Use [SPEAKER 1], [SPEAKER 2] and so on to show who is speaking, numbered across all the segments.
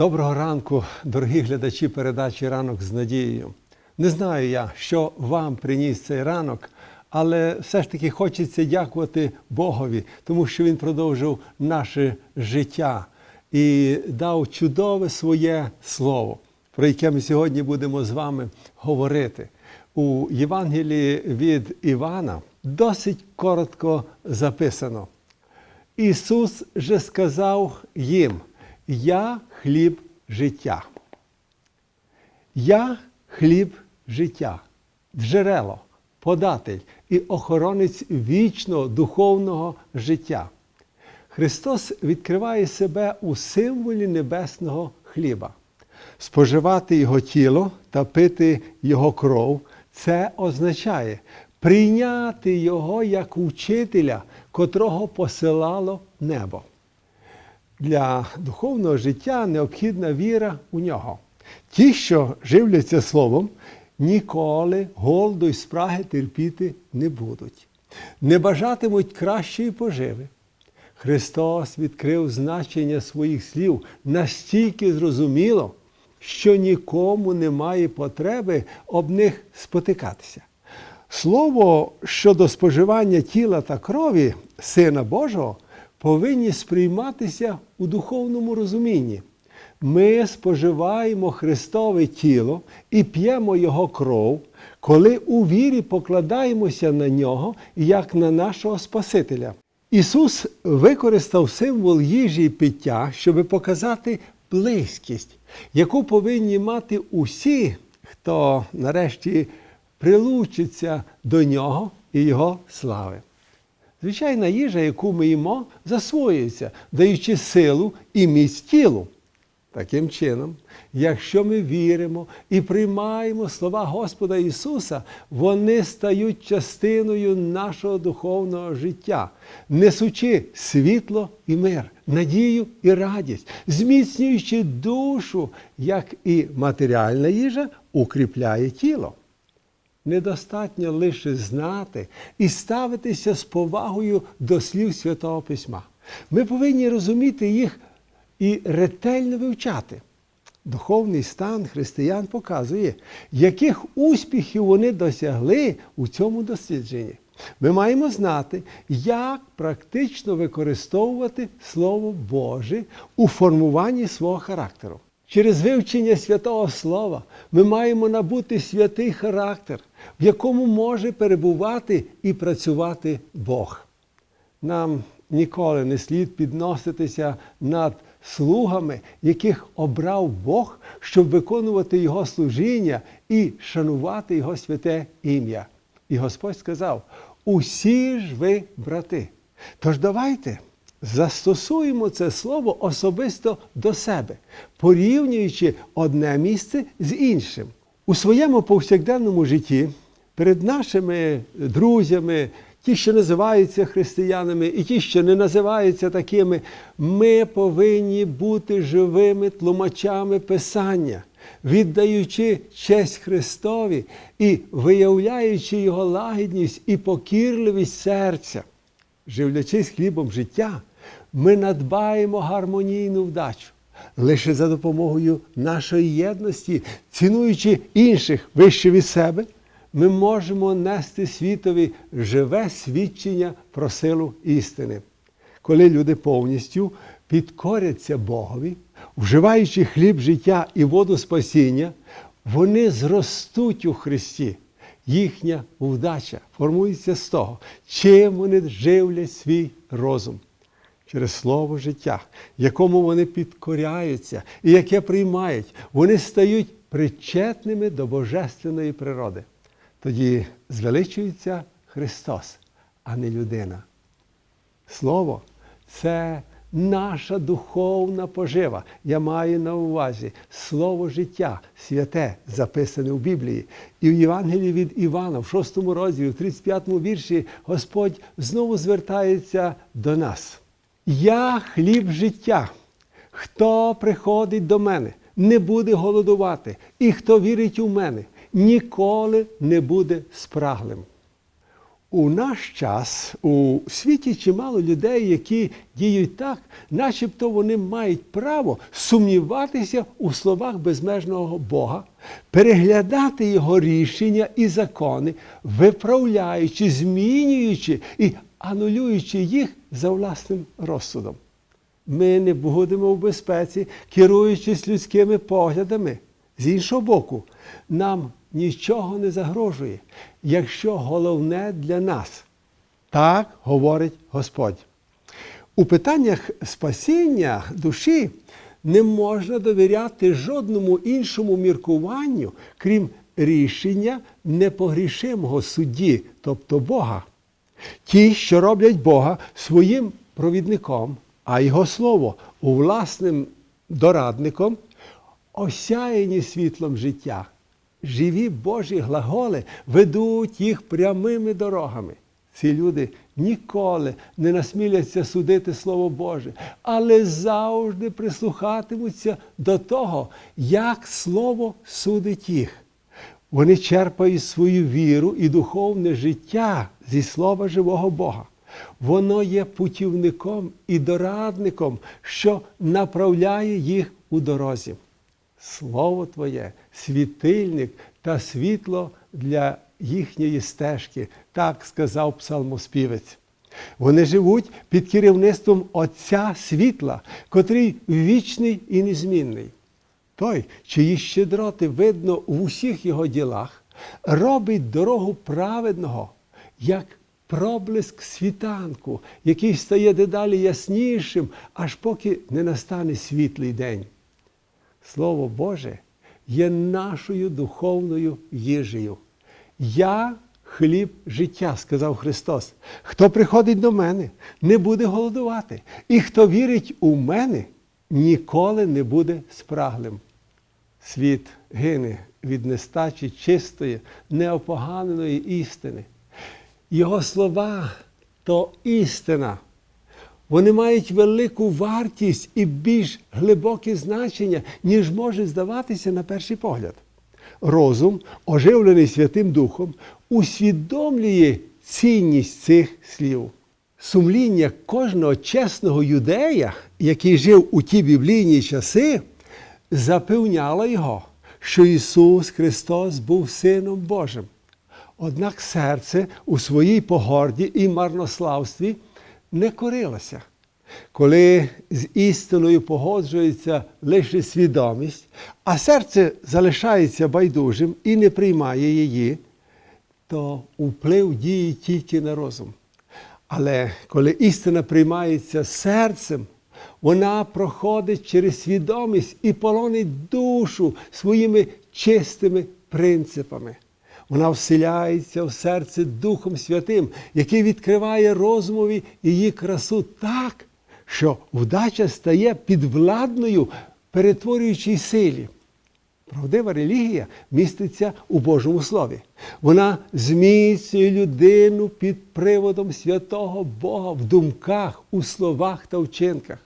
[SPEAKER 1] Доброго ранку, дорогі глядачі передачі Ранок з надією. Не знаю я, що вам приніс цей ранок, але все ж таки хочеться дякувати Богові, тому що Він продовжив наше життя і дав чудове своє слово, про яке ми сьогодні будемо з вами говорити. У Євангелії від Івана досить коротко записано. Ісус же сказав їм: Я хліб життя. Я хліб життя, джерело, податель і охоронець вічного духовного життя. Христос відкриває себе у символі небесного хліба. Споживати Його тіло та пити Його кров це означає прийняти Його як учителя, котрого посилало небо. Для духовного життя необхідна віра у нього. Ті, що живляться словом, ніколи голоду й спраги терпіти не будуть, не бажатимуть кращої поживи. Христос відкрив значення своїх слів настільки зрозуміло, що нікому немає потреби об них спотикатися. Слово щодо споживання тіла та крові Сина Божого повинні сприйматися у духовному розумінні. Ми споживаємо Христове тіло і п'ємо Його кров, коли у вірі покладаємося на нього як на нашого Спасителя. Ісус використав символ їжі і пиття, щоб показати близькість, яку повинні мати усі, хто нарешті прилучиться до нього і Його слави. Звичайна їжа, яку ми їмо, засвоюється, даючи силу і міць тілу. Таким чином, якщо ми віримо і приймаємо слова Господа Ісуса, вони стають частиною нашого духовного життя, несучи світло і мир, надію і радість, зміцнюючи душу, як і матеріальна їжа укріпляє тіло. Недостатньо лише знати і ставитися з повагою до слів Святого Письма. Ми повинні розуміти їх і ретельно вивчати. Духовний стан християн показує, яких успіхів вони досягли у цьому дослідженні. Ми маємо знати, як практично використовувати Слово Боже у формуванні свого характеру. Через вивчення святого Слова ми маємо набути святий характер, в якому може перебувати і працювати Бог. Нам ніколи не слід підноситися над слугами, яких обрав Бог, щоб виконувати Його служіння і шанувати Його святе ім'я. І Господь сказав: усі ж ви брати. Тож давайте застосуємо це слово особисто до себе, порівнюючи одне місце з іншим. У своєму повсякденному житті перед нашими друзями, ті, що називаються християнами, і ті, що не називаються такими, ми повинні бути живими тлумачами Писання, віддаючи честь Христові і виявляючи Його лагідність і покірливість серця. Живлячись хлібом життя, ми надбаємо гармонійну вдачу. Лише за допомогою нашої єдності, цінуючи інших вище від себе, ми можемо нести світові живе свідчення про силу істини. Коли люди повністю підкоряться Богові, вживаючи хліб життя і воду спасіння, вони зростуть у Христі. Їхня вдача формується з того, чим вони живлять свій розум. Через слово життя, якому вони підкоряються і яке приймають, вони стають причетними до божественної природи. Тоді звеличується Христос, а не людина. Слово це наша духовна пожива. Я маю на увазі слово життя, святе, записане в Біблії. І в Євангелії від Івана, в 6 розділі, в 35 вірші, Господь знову звертається до нас. Я хліб життя. Хто приходить до мене, не буде голодувати, і хто вірить у мене, ніколи не буде спраглим. У наш час у світі чимало людей, які діють так, начебто вони мають право сумніватися у словах безмежного Бога, переглядати його рішення і закони, виправляючи, змінюючи і анулюючи їх за власним розсудом. Ми не будемо в безпеці, керуючись людськими поглядами. З іншого боку, нам нічого не загрожує, якщо головне для нас. Так говорить Господь. У питаннях спасіння душі не можна довіряти жодному іншому міркуванню, крім рішення непогрішимого судді, тобто Бога. Ті, що роблять Бога своїм провідником, а Його Слово у власним дорадником, осяяні світлом життя. Живі Божі глаголи ведуть їх прямими дорогами. Ці люди ніколи не насміляться судити Слово Боже, але завжди прислухатимуться до того, як Слово судить їх. Вони черпають свою віру і духовне життя зі слова живого Бога. Воно є путівником і дорадником, що направляє їх у дорозі. Слово Твоє, світильник та світло для їхньої стежки, так сказав псалмоспівець. Вони живуть під керівництвом Отця світла, котрий вічний і незмінний. Той, чиї щедроти видно в усіх його ділах, робить дорогу праведного, як проблиск світанку, який стає дедалі яснішим, аж поки не настане світлий день. Слово Боже є нашою духовною їжею. Я хліб життя, сказав Христос. Хто приходить до мене, не буде голодувати, і хто вірить у мене, ніколи не буде спраглим. Світ гине від нестачі чистої, неопоганеної істини. Його слова то істина. Вони мають велику вартість і більш глибоке значення, ніж може здаватися на перший погляд. Розум, оживлений Святим Духом, усвідомлює цінність цих слів. Сумління кожного чесного юдея, який жив у ті біблійні часи, запевняло його, що Ісус Христос був Сином Божим. Однак серце у своїй погорді і марнославстві не корилося. Коли з істиною погоджується лише свідомість, а серце залишається байдужим і не приймає її, то вплив діє тільки на розум. Але коли істина приймається серцем, вона проходить через свідомість і полонить душу своїми чистими принципами. Вона вселяється в серце Духом Святим, який відкриває розумові її красу так, що вдача стає підвладною перетворюючій силі. Правдива релігія міститься у Божому Слові. Вона зміцнює людину під приводом святого Бога в думках, у словах та вчинках.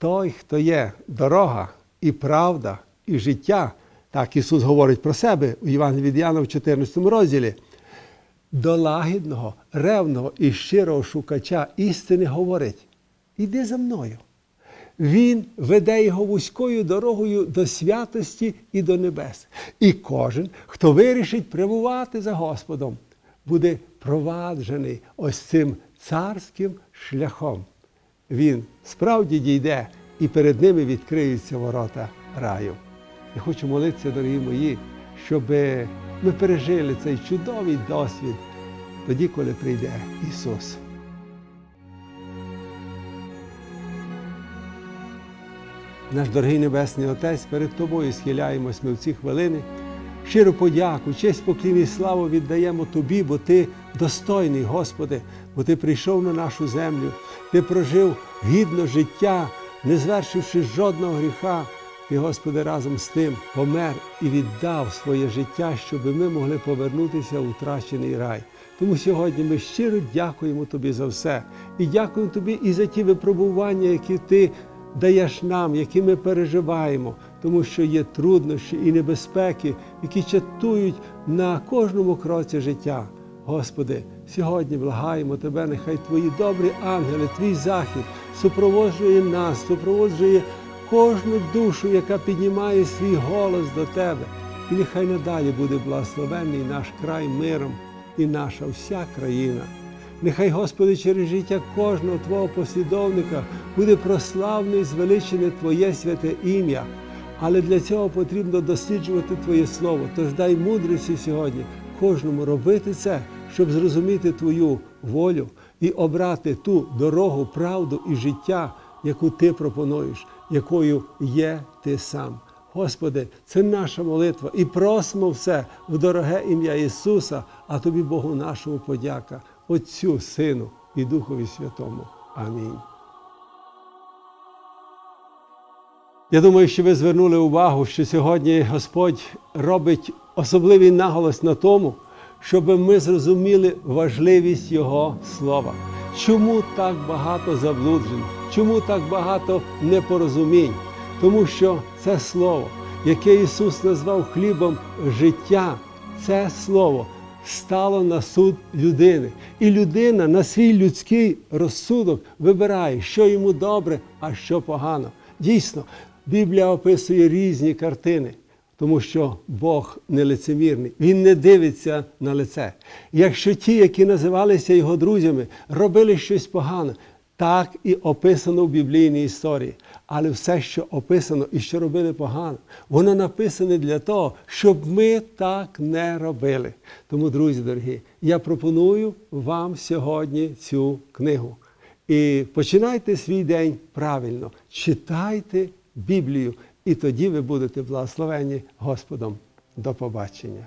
[SPEAKER 1] Той, хто є дорога і правда, і життя, так Ісус говорить про себе у Євангелії від в 14 розділі, до лагідного, ревного і щирого шукача істини говорить: іди за мною. Він веде його вузькою дорогою до святості і до небес. І кожен, хто вирішить прямувати за Господом, буде проваджений ось цим царським шляхом. Він справді дійде, і перед ними відкриються ворота раю. Я хочу молитися, дорогі мої, щоб ми пережили цей чудовий досвід тоді, коли прийде Ісус. Наш дорогий Небесний Отець, перед Тобою схиляємось ми в ці хвилини. Щиро подяку, честь поклін славу віддаємо Тобі, бо Ти достойний, Господи, бо Ти прийшов на нашу землю, Ти прожив гідно життя, не звершивши жодного гріха. Ти, Господи, разом з тим помер і віддав своє життя, щоб ми могли повернутися у втрачений рай. Тому сьогодні ми щиро дякуємо Тобі за все. І дякуємо Тобі і за ті випробування, які Ти даєш нам, які ми переживаємо, тому що є труднощі і небезпеки, які чатують на кожному кроці життя. Господи, Сьогодні благаємо тебе, нехай твої добрі ангели, твій захід супроводжує нас, супроводжує кожну душу, яка піднімає свій голос до тебе. І нехай надалі буде благословенний наш край миром і наша вся країна. Нехай, Господи, через життя кожного Твого послідовника буде прославне і звеличене Твоє святе ім'я. Але для цього потрібно досліджувати Твоє Слово. Тож дай мудрості сьогодні кожному робити це, щоб зрозуміти Твою волю і обрати ту дорогу, правду і життя, яку Ти пропонуєш, якою є Ти сам. Господи, це наша молитва і просимо все в дороге ім'я Ісуса, а Тобі Богу нашому подяка, Отцю, Сину і Духові Святому. Амінь. Я думаю, що ви звернули увагу, що сьогодні Господь робить особливий наголос на тому, щоб ми зрозуміли важливість Його слова. Чому так багато заблуджень? Чому так багато непорозумінь? Тому що це слово, яке Ісус назвав хлібом життя, це слово стало на суд людини. І людина на свій людський розсудок вибирає, що йому добре, а що погано. Дійсно, Біблія описує різні картини, тому що Бог не лицемірний, Він не дивиться на лице. Якщо ті, які називалися його друзями, робили щось погане, так і описано в біблійній історії. Але все, що описано і що робили погано, воно написане для того, щоб ми так не робили. Тому, друзі дорогі, я пропоную вам сьогодні цю книгу. І починайте свій день правильно, читайте Біблію, і тоді ви будете благословені Господом. До побачення.